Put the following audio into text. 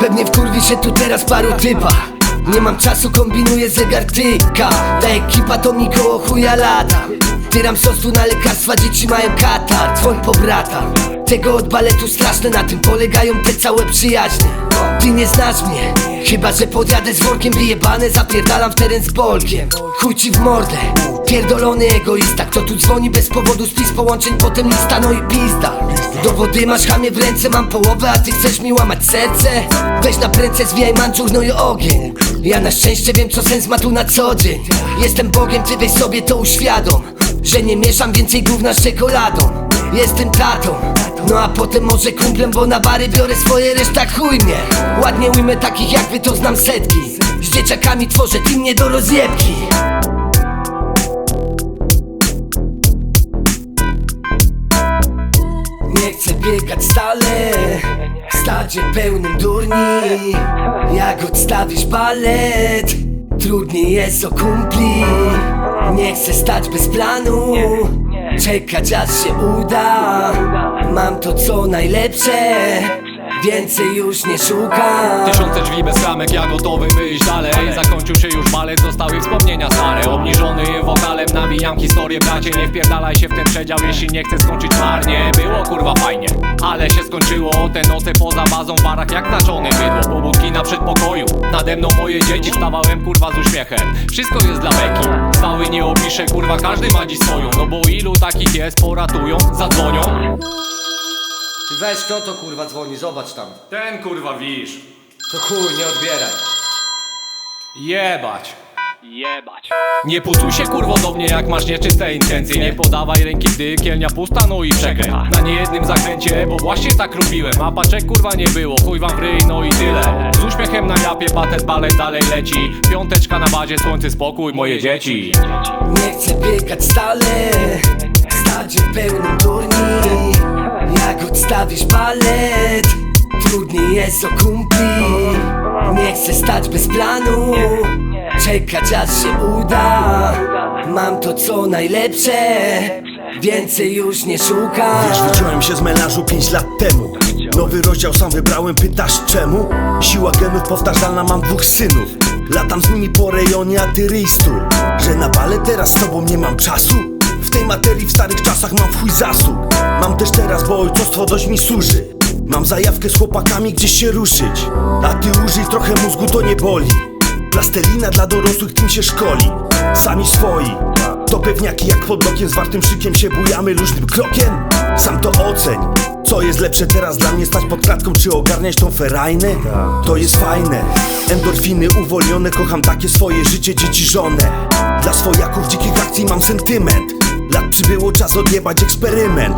Pewnie wkurwi się tu teraz paru typa. Nie mam czasu, kombinuję zegar tyka. Ta ekipa to mi koło chuja lata. Tyram sosu na lekarstwa, dzieci mają katar Dzwoń po brata Tego od baletu straszne, na tym polegają te całe przyjaźnie. Ty nie znasz mnie Chyba, że podjadę z workiem wyjebane Zapierdalam w teren z bolkiem. Chuj ci w mordę Pierdolony egoista Kto tu dzwoni bez powodu Spis połączeń, potem lista, no i pizda. Dowody masz chamie w ręce Mam połowę, a ty chcesz mi łamać serce? Weź na prędce, zwijaj manczur, no i ogień. Ja na szczęście wiem, co sens ma tu na co dzień. Jestem Bogiem, ty weź sobie to uświadom Że nie mieszam więcej gówna z czekoladą Jestem tatą. No a potem może kumplem, bo na bary biorę swoje reszta chuj mnie. Ładnie ujmę takich jak wy to znam setki. Z dzieciakami tworzę team nie do rozjebki. Nie chcę biegać stale W stadzie pełnym durni. Jak odstawisz balet Trudniej jest o kumpli. Nie chcę stać bez planu Czekać aż się uda. Mam to co najlepsze. Więcej już nie szukam. Tysiące drzwi bez ramek, ja gotowy wyjść dalej. Zakończył się już balet, zostały wspomnienia stare. Obniżony wokalem nawijam historię Bracie, nie wpierdalaj się w ten przedział, jeśli nie chcę skończyć marnie. Było kurwa fajnie, ale się skończyło. Te noce poza bazą w barach jak naczony bydło. Pobudki na przedpokoju, nade mną moje dzieci. Wstawałem kurwa z uśmiechem, wszystko jest dla beki Kurwa każdy ma dziś swoją. No bo ilu takich jest, poratują, zadzwonią? Weź kto to kurwa dzwoni, zobacz tam. Ten kurwa wisz, To chuj, nie odbieraj. Jebać. Jebać. Nie pucuj się kurwo do mnie jak masz nieczyste intencje. Nie podawaj ręki gdy kielnia pusta no i przekręt Na niejednym zakręcie, bo właśnie tak robiłem. A paczek kurwa nie było, chuj wam w ryj no i tyle. Z uśmiechem na japie patet balet dalej leci. Piąteczka na bazie, słońce spokój, moje dzieci. Nie chcę biegać stale. W stadzie pełnym turni. Jak odstawisz balet Trudniej jest o kumpli Nie chcę stać bez planu. Czekać aż się uda. Mam to co najlepsze. Więcej już nie szukam. Wiesz, wyciąłem się z melanżu 5 lat temu. Nowy rozdział sam wybrałem, pytasz czemu? Siła genów powtarzalna, mam dwóch synów. Latam z nimi po rejonie, a ty ryj stół Że na bale teraz z tobą nie mam czasu? W tej materii w starych czasach mam w chuj zasób. Mam też teraz, bo ojcostwo dość mi służy Mam zajawkę z chłopakami gdzieś się ruszyć. A ty użyj trochę mózgu, to nie boli. Plastelina dla dorosłych, tym się szkoli. Sami swoi. To pewniaki jak pod blokiem z wartym szykiem się bujamy luźnym krokiem. Sam to oceń. Co jest lepsze teraz dla mnie stać pod klatką czy ogarniać tą ferajnę? To jest fajne. Endorfiny uwolnione Kocham takie swoje życie, dzieci, żonę. Dla swojaków dzikich akcji mam sentyment. Lat przybyło czas odjebać eksperyment